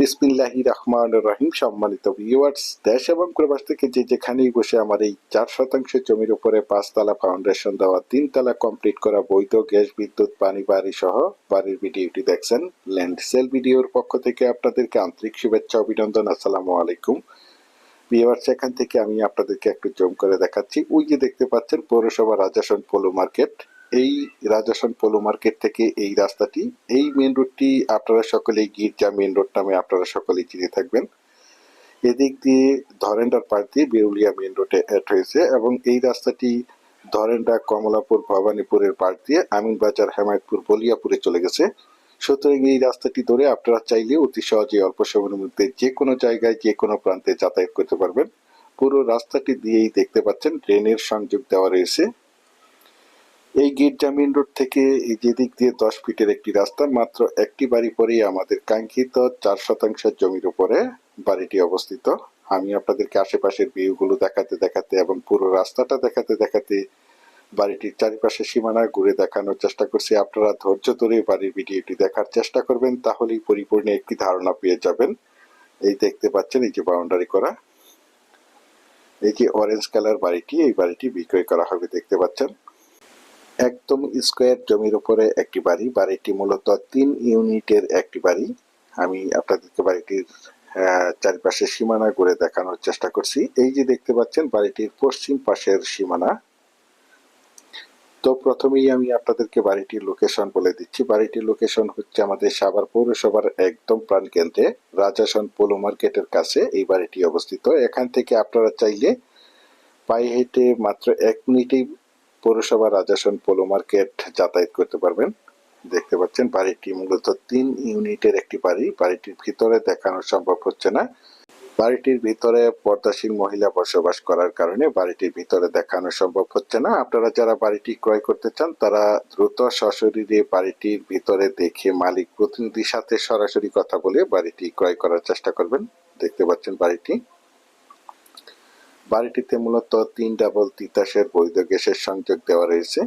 বিসমিল্লাহি রহমান রহিম। সম্মানিত ভিউয়ার্স দেশ এবং প্রবাস থেকে যে যেখানেই বসে আমার এই চার শতাংশ জমির উপরে পাঁচতলা ফাউন্ডেশন দেওয়া তিনতলা কমপ্লিট করা বৈধ গ্যাস, বিদ্যুৎ, পানি, বাড়ি সহ বাড়ির ভিডিওটি দেখছেন ল্যান্ড সেল ভিডিওর পক্ষ থেকে আপনাদেরকে আন্তরিক শুভেচ্ছা, অভিনন্দন, আসসালামু আলাইকুম। ভিউয়ার্স এখান থেকে আমি আপনাদেরকে একটু জম করে দেখাচ্ছি। ওই যে দেখতে পাচ্ছেন পৌরসভা রাজাসন পোলো মার্কেট। এই রাজাসন পোলো মার্কেট থেকে এই রাস্তাটি, এই মেন রোডটি আপনারা সকলেই গির্জা মেন রোড নামে আপনারা সকলেই চিনে থাকবেন। এদিক দিয়ে ধরেন্ডার পাশ দিয়ে বেরুলিয়া মেন রোডে অ্যাড হয়েছে এবং এই রাস্তাটি ধরেন্ডা কমলাপুর ভবানীপুরের পাশ দিয়ে আমিনবাজার হেমায়তপুর বলিয়াপুরে চলে গেছে। সুতরাং এই রাস্তাটি ধরে আপনারা চাইলে অতি সহজে অল্প সময়ের মধ্যে যে কোনো জায়গায়, যে কোনো প্রান্তে যাতায়াত করতে পারবেন। পুরো রাস্তাটি দিয়েই দেখতে পাচ্ছেন ট্রেনের সংযোগ দেওয়া রয়েছে। এই গির্জা মেন রোড থেকে এই যে দিক দিয়ে দশ ফিটের একটি রাস্তা, মাত্র একটি বাড়ি পরেই আমাদের কাঙ্ক্ষিত চার শতাংশের জমির উপরে বাড়িটি অবস্থিত। আমি আপনাদেরকে আশেপাশের ভিউগুলো দেখাতে দেখাতে এবং পুরো রাস্তাটা দেখাতে দেখাতে বাড়িটির চারিপাশে সীমানা ঘুরে দেখানোর চেষ্টা করছি। আপনারা ধৈর্য ধরে বাড়ির ভিডিওটি দেখার চেষ্টা করবেন, তাহলেই পরিপূর্ণ একটি ধারণা পেয়ে যাবেন। এই দেখতে পাচ্ছেন, এই যে বাউন্ডারি করা। এই যে অরেঞ্জ কালার বাড়িটি, এই বাড়িটি বিক্রয় করা হবে, দেখতে পাচ্ছেন। একদম স্কোয়ার জমির উপরে একটি বাড়ি। বাড়িটি মূলত তিন ইউনিটের একটি বাড়ি। আমি আপনাদেরকে বাড়িটির চারিপাশে সীমানা ঘুরে দেখানোর চেষ্টা করছি। এই যে দেখতে পাচ্ছেন, বাড়িটির পশ্চিম পাশের সীমানা। তো প্রথমেই আমি আপনাদেরকে বাড়িটির লোকেশন বলে দিচ্ছি। বাড়িটির লোকেশন হচ্ছে আমাদের সাভার পৌরসভার একদম প্রাণকেন্দ্রে রাজাসন পোলো মার্কেটের কাছে এই বাড়িটি অবস্থিত। এখান থেকে আপনারা চাইলে পায়ে হেঁটে মাত্র এক মিনিটেই পৌরসভা রাজাসন পোলো মার্কেট যাতায়াত করতে পারবেন। দেখতে পাচ্ছেন, বাড়িটি মূলত তিন ইউনিটের একটি বাড়ি। বাড়িটির ভিতরে দেখানো সম্ভব হচ্ছে না। বাড়িটির ভিতরে পর্দাশীল মহিলা বসবাস করার কারণে বাড়িটির ভিতরে দেখানো সম্ভব হচ্ছে না। আপনারা যারা বাড়িটি ক্রয় করতে চান, তারা দ্রুত সশরীরে বাড়িটির ভিতরে দেখে মালিক প্রতিনিধির সাথে সরাসরি কথা বলে বাড়িটি ক্রয় করার চেষ্টা করবেন। দেখতে পাচ্ছেন বাড়িটি। বাড়িটিতে মূলত তিন ডাবল তিতাসের বৈধ গ্যাসের সংযোগ দেওয়া রয়েছে।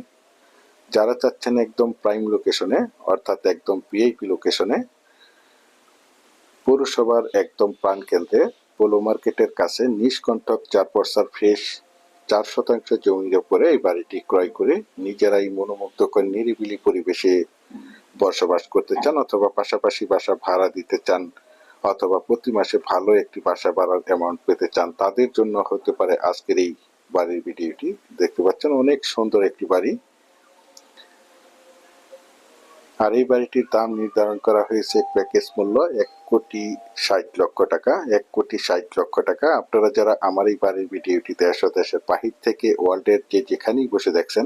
যারা চাচ্ছেন একদম প্রাইম লোকেশনে অর্থাৎ একদম পিআইপি লোকেশনে পৌরসভার একদম প্রাণকেন্দ্রে পোলো মার্কেটের কাছে নিষ্কণ্ঠক চার পর্সার ফ্রেশ চার শতাংশ জমির ওপরে এই বাড়িটি ক্রয় করে নিজেরাই মনোমুগ্ধকর নিরিবিলি পরিবেশে বসবাস করতে চান অথবা পাশাপাশি বাসা ভাড়া দিতে চান। অথবা প্রতি মাসে ভালো একটি বাসা ভাড়ার অ্যামাউন্ট পেতে চান, তাদের জন্য হতে পারে আজকের এই বাড়ির ভিডিওটি। দেখতে পাচ্ছেন অনেক সুন্দর একটি বাড়ি। আর এই বাড়িটির দাম নির্ধারণ করা হয়েছে প্যাকেজ মূল্য এক কোটি ষাট লক্ষ টাকা। এক কোটি ষাট লক্ষ টাকা। আপনারা যারা আমার এই বাড়ির ভিডিওটি দেশ দেশের বাহির থেকে ওয়ার্ল্ডের যে যেখানেই বসে দেখছেন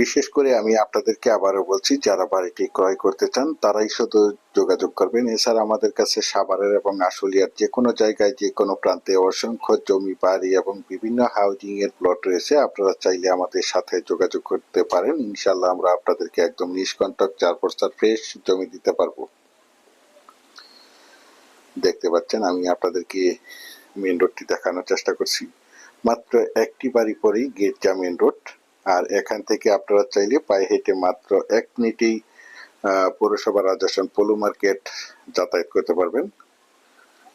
বিশেষ করে আমি আপনাদেরকে আবারও বলছি, যারা বাড়িটি ক্রয় করতে চান, তারাই শুধু যোগাযোগ করবেন। এছাড়া আমাদের কাছে সাভারের এবং আশুলিয়ার যে কোনো জায়গায় যে কোনো প্রান্তে অসংখ্য জমি, বাড়ি এবং বিভিন্ন হাউজিং এর প্লট রয়েছে। আপনারা চাইলে আমাদের সাথে যোগাযোগ করতে পারেন। ইনশাল্লাহ আমরা আপনাদেরকে একদম নিষ্কণ্টক চার পর্সার ফ্রেশ জমি দিতে পারব। দেখতে পাচ্ছেন, আমি আপনাদেরকে মেন রোডটি দেখানোর চেষ্টা করছি। মাত্র একটি বাড়ি পরেই গেটজা মেন রোড আর এখান থেকে আপনারা চাইলে পায়ে হেঁটে মাত্র এক মিনিটেই পৌরসভা রাজাসন পলু মার্কেট যাতায়াত করতে পারবেন।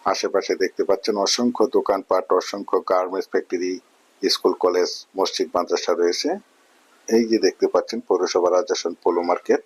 আশেপাশে দেখতে পাচ্ছেন অসংখ্য দোকানপাট, অসংখ্য গার্মেন্টস ফ্যাক্টরি স্কুল কলেজ মসজিদ, মাদ্রাসা রয়েছে। এই যে দেখতে পাচ্ছেন পৌরসভা রাজাসন পলু মার্কেট।